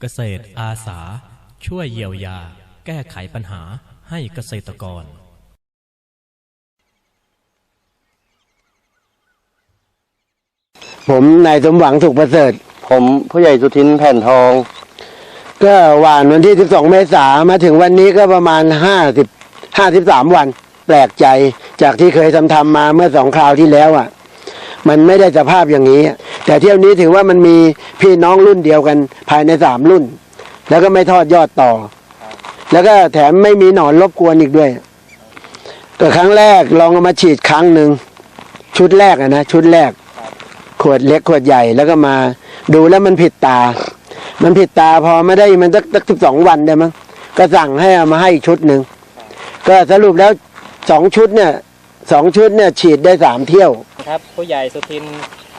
เกษตรอาสา ช่วยเยียวยา แก้ไขปัญหาให้เกษตรกร ผมนายสมหวังสุขประเสริฐ ผมผู้ใหญ่สุทินแผ่นทอง ก็หวานวันที่ 12 เมษามาถึงวันนี้ก็ประมาณ 50 53 วัน แปลกใจจากที่เคยทำทำมาเมื่อสองคราวที่แล้วอะ มันไม่ได้สภาพอย่างนี้ แต่เที่ยวนี้ถือว่ามันมีพี่น้องรุ่นเดียวกันภายในสามรุ่น แล้วก็ไม่ทอดยอดต่อ แล้วก็แถมไม่มีหนอนรบกวนอีกด้วยก็ครั้งแรกลองเอามาฉีดครั้งหนึ่งชุดแรกอะนะชุดแรก ขวดเล็กขวดใหญ่แล้วก็มาดูแล้วมันผิดตา มันผิดตาพอไม่ได้มันสักสักสิบสองวันได้มั้งก็สั่งให้เอามาให้อีกชุดหนึ่งก็สรุปแล้วสองชุดเนี่ย สองชุดเนี่ยฉีดได้สามเที่ยว ครับผู้ใหญ่สุทิน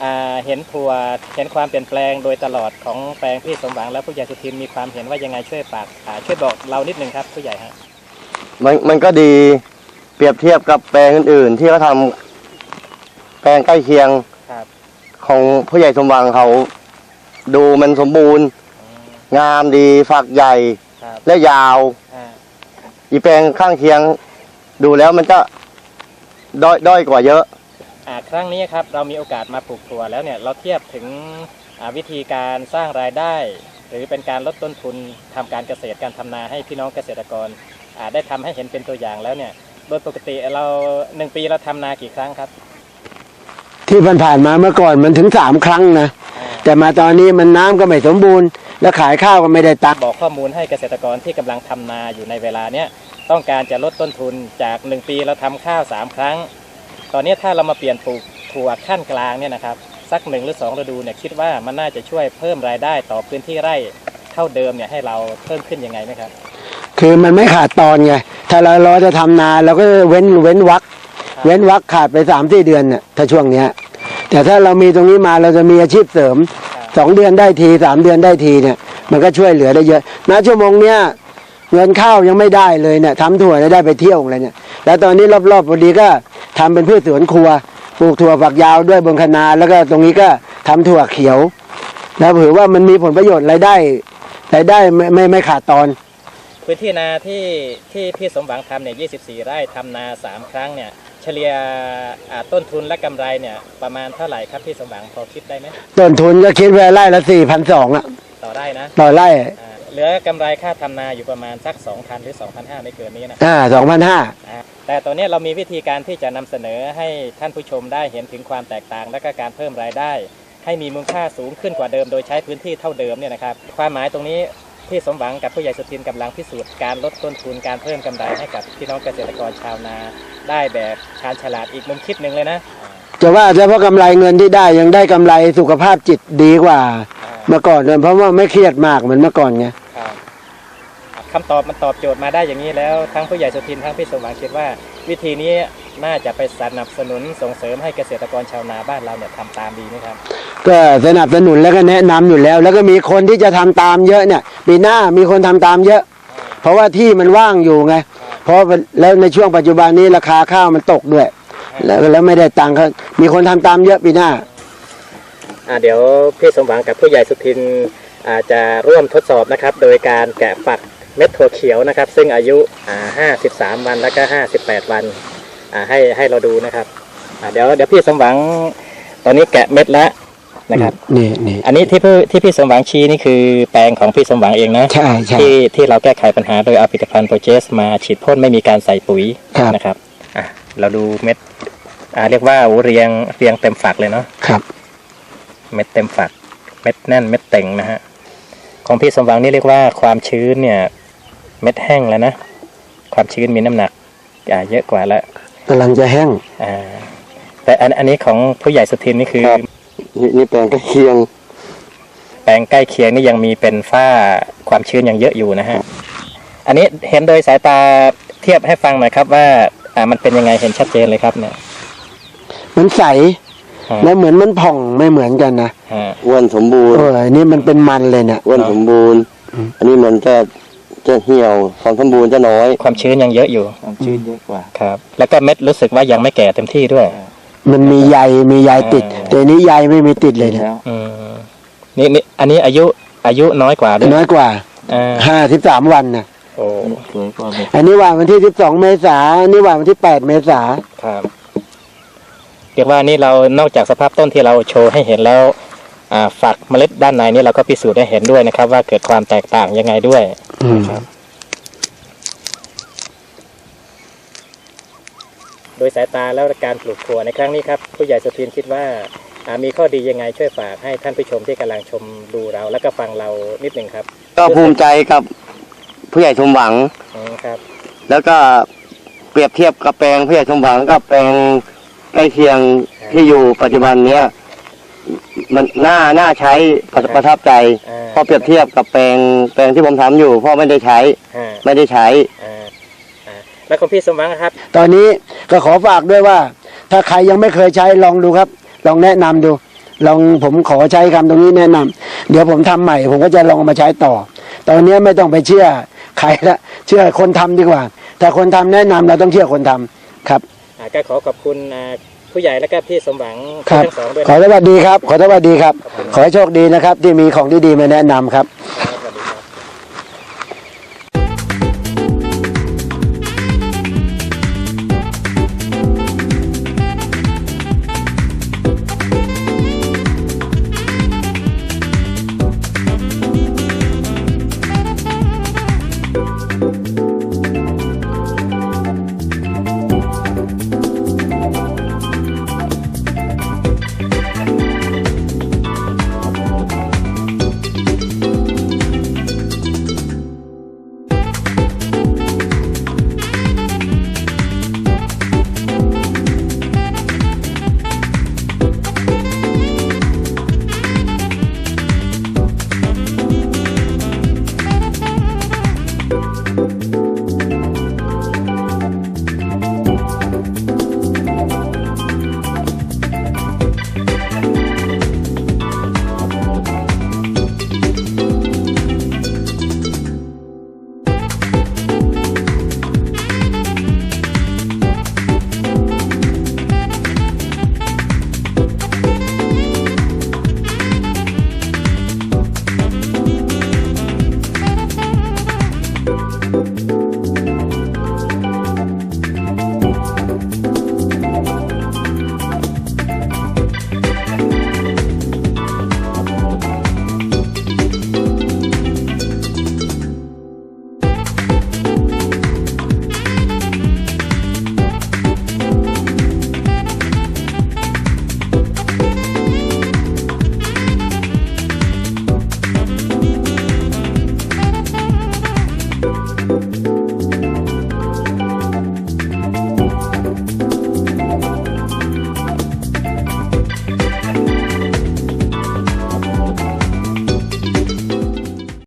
อ่าเห็นถั่วเห็นความเปลี่ยนแปลงโดยตลอดของแปลงพี่สมหวังแล้วผู้ใหญ่สุทินมีความเห็นว่ายังไงช่วยฝากอ่าช่วยบอกเรานิดนึงครับผู้ใหญ่ฮะมันมันก็ดีเปรียบเทียบกับแปลงอื่นๆที่เขาทำแปลงใกล้เคียงครับของผู้ใหญ่สมหวังเขาดูมันสมบูรณ์อืมงามดีฝักใหญ่ครับและยาวอ่าอีแปลงข้างเคียงดูแล้วมันจะ ด้อยด้อยกว่าเยอะ อ่าครั้งนี้ครับเรามีโอกาสมาปลูกถั่วแล้วเนี่ยเราเทียบถึงอ่าวิธีการสร้างรายได้ หรือเป็นการลดต้นทุนทำการเกษตรการทำนาให้พี่น้องเกษตรกรอ่าได้ทำให้เห็นเป็นตัวอย่างแล้วเนี่ยโดยปกติเราหนึ่งปีเราทำนากี่ครั้งครับที่ผ่านๆมาเมื่อก่อนมันถึงสามครั้งนะ อ่าแต่มาตอนนี้มันน้ำก็ไม่สมบูรณ์ แล้วขายข้าวก็ไม่ได้ตังค์บอกข้อมูลให้เกษตรกรที่กำลังทำนาอยู่ในเวลาเนี้ยต้องการจะลดต้นทุนจาก 1 ปีเราทำข้าว 3 ครั้ง ตอนนี้ถ้าเรามาเปลี่ยนปลูกถั่วขั้นกลางเนี่ยนะครับสักหนึ่งหรือ2ฤดูเนี่ยคิดว่ามันน่าจะช่วยเพิ่มรายได้ต่อพื้นที่ไร่เท่าเดิมเนี่ยให้เราเพิ่มขึ้นยังไงไหมครับ คือมันไม่ขาดตอนไงถ้าเรารอจะทำนาเราก็เว้นเว้นวักครับเว้นวักขาดไปสามสี่เดือนน่ะถ้าช่วงเนี้ยแต่ถ้าเรามีตรงนี้มาเราจะมีอาชีพเสริม สองเดือนได้ทีสามเดือนได้ทีเนี่ย มันก็ช่วยเหลือได้เยอะณชั่วโมงเนี้ยเงินข้าวยังไม่ได้เลยเนี่ยทำถั่วได้ไปเที่ยวเลยเนี่ย แล้วตอนนี้รอบๆพอดีก็ทำเป็นพืชสวนครัวปลูกถั่วฝักยาวด้วยบนคะนาแล้วก็ตรงนี้ก็ทำถั่วเขียว แล้วถือว่ามันมีผลประโยชน์รายได้รายได้ไม่ไม่ไม่ขาดตอนพื้นที่นาที่ที่พี่สมหวังทำเนี่ย 24 ไร่ทำนา 3 ครั้งเนี่ย ฉลี่ยอ่าต้นทุนและกำไรเนี่ยประมาณเท่าไหร่ครับพี่สมหวังพอคิดได้ไหมต้นทุนก็คิดไว้ไร่ละสี่พันสองอะต่อไร่นะต่อไร่อ่าเหลือกำไรค่าทำนาอยู่ประมาณสัก2,000หรือ2,500ไม่เกินนี้นะอ่าสองพันห้าอ่าแต่ตอนนี้เรามีวิธีการที่จะนำเสนอให้ท่านผู้ชมได้เห็นถึงความแตกต่าง และก็การเพิ่มรายได้ ให้มีมูลค่าสูงขึ้นกว่าเดิม โดยใช้พื้นที่เท่าเดิมเนี่ยนะครับความหมายตรงนี้พี่สมหวังกับผู้ใหญ่สุทินกำลังพิสูจน์การลดต้นทุนการเพิ่มกำไรให้กับพี่น้องเกษตรกรชาวนา ได้แบบชาญฉลาดอีกมุมคิดหนึ่งเลยนะอ่าจะว่าเฉพาะกำไรเงินที่ได้ยังได้กำไรสุขภาพจิตดีกว่าอ่าเมื่อก่อนเลยเพราะว่าไม่เครียดมากเหมือนเมื่อก่อนไงครับคำตอบมันตอบโจทย์มาได้อย่างนี้แล้วทั้งผู้ใหญ่สุทินทั้งพี่สมหวังคิดว่า วิธีนี้น่าจะไปสนับสนุนส่งเสริมให้เกษตรกรชาวนาบ้านเราเนี่ยทำตามดีไหมครับ ก็สนับสนุนแล้วก็แนะนำอยู่แล้ว แล้วก็มีคนที่จะทำตามเยอะเนี่ยปีหน้ามีคนทำตามเยอะ เพราะว่าที่มันว่างอยู่ไง เพราะแล้วในช่วงปัจจุบันนี้ราคาข้าวมันตกด้วย แล้วแล้วไม่ได้ตังค์เขามีคนทำตามเยอะปีหน้าอ่าเดี๋ยวพี่สมหวังกับผู้ใหญ่สุทินอาจะร่วมทดสอบนะครับ โดยการแกะฝักเม็ดถั่วเขียวนะครับ ซึ่งอายุอ่า53 วันแล้วก็ 58 วันอ่าให้ให้เราดูนะครับอ่าเดี๋ยวเดี๋ยวพี่สมหวังตอนนี้แกะเม็ดแล้ว นะครับนี่นี่อันนี้ที่พี่ที่พี่สมหวังชี้นี่คือแปลงของพี่สมหวังเองนะใช่ใช่ที่ที่เราแก้ไขปัญหาโดยเอาผลิตภัณฑ์โปรเจสมาฉีดพ่นไม่มีการใส่ปุ๋ยครับนะครับอะเราดูเม็ดอ่าเรียกว่าโอ้เรียงเรียงเต็มฝักเลยเนาะครับ เม็ดเต็มฝัก เม็ดแน่นเม็ดเต่งนะฮะของพี่สมหวังนี่เรียกว่าความชื้นเนี่ย เม็ดแห้งแล้วนะความชื้นมีน้ำหนักอ่าเยอะกว่าแล้วกำลังจะแห้งอ่าแต่อันอันนี้ของผู้ใหญ่สุทินนี่คือครับ นี่นี่แปลงใกล้เคียง แปลงใกล้เคียงนี่ยังมีเป็นฝ้าความชื้นยังเยอะอยู่นะฮะ อันนี้เห็นโดยสายตาเทียบให้ฟังหน่อยครับว่าอ่ามันเป็นยังไงเห็นชัดเจนเลยครับเนี่ยมันใสฮะแล้วเหมือนมันผ่องไม่เหมือนกันนะฮะอ้วนสมบูรณ์เอออันนี่มันเป็นมันเลยเนี่ย อ้วนสมบูรณ์ อืม อันนี้มันจะจะเหี่ยวความสมบูรณ์จะน้อยความชื้นยังเยอะอยู่ ความชื้นเยอะกว่า ครับ แล้วก็เม็ดรู้สึกว่ายังไม่แก่เต็มที่ด้วย มันมีใยมีใยติดอ่าแต่อันนี้ใยไม่มีติดเลยเนี่ยอืมนี่นี่อันนี้อายุอายุน้อยกว่าด้วยน้อยกว่าอ่าห้าสิบสามวันนะโอ้สวยกว่าเม็ดอันนี้หว่านวันที่สิบสองเมษาอันนี้หว่านวันที่แปดเมษาครับเรียกว่านี่เรานอกจากสภาพต้นที่เราโชว์ให้เห็นแล้ว อ่าฝักเมล็ดด้านในนี่เราก็พิสูจน์ได้เห็นด้วยนะครับ ว่าเกิดความแตกต่างยังไงด้วย อืม ครับ โดยสายตาแล้วการปลูกถั่วในครั้งนี้ครับผู้ใหญ่สุทินคิดว่าอ่ามีข้อดียังไงช่วยฝากให้ท่านผู้ชมที่กำลังชมดูเรา แล้วก็ฟังเรานิดหนึ่งครับ ก็ภูมิใจกับผู้ใหญ่สมหวังอืมครับ แล้วก็เปรียบเทียบกับแปลงผู้ใหญ่สมหวังกับแปลงใกล้เคียงที่อยู่ปัจจุบันเนี้ยมันน่าน่าใช้ประประทับใจอ่าพอเปรียบเทียบกับแปลงแปลงที่ผมทำอยู่พ่อไม่ได้ใช้อ่าไม่ได้ใช้อ่าอ่า แล้วคุณพี่สมหวังครับ ตอนนี้ก็ขอฝากด้วยว่า ถ้าใครยังไม่เคยใช้ลองดูครับ ลองแนะนำดู ลองผมขอใช้คำตรงนี้แนะนำเดี๋ยวผมทำใหม่ ผมก็จะลองเอามาใช้ต่อ ตอนนี้ไม่ต้องไปเชื่อใครละเชื่อคนทำดีกว่าถ้าคนทำแนะนำเราต้องเชื่อคนทำครับอ่าก็ขอขอบคุณอ่าผู้ใหญ่และก็พี่สมหวังครับทั้งสองด้วยขอนะสวัสดีครับ ขอสวัสดีครับ ขอให้โชคดีนะครับ ที่มีของดีๆมาแนะนำครับครับสวัสดีครับ ค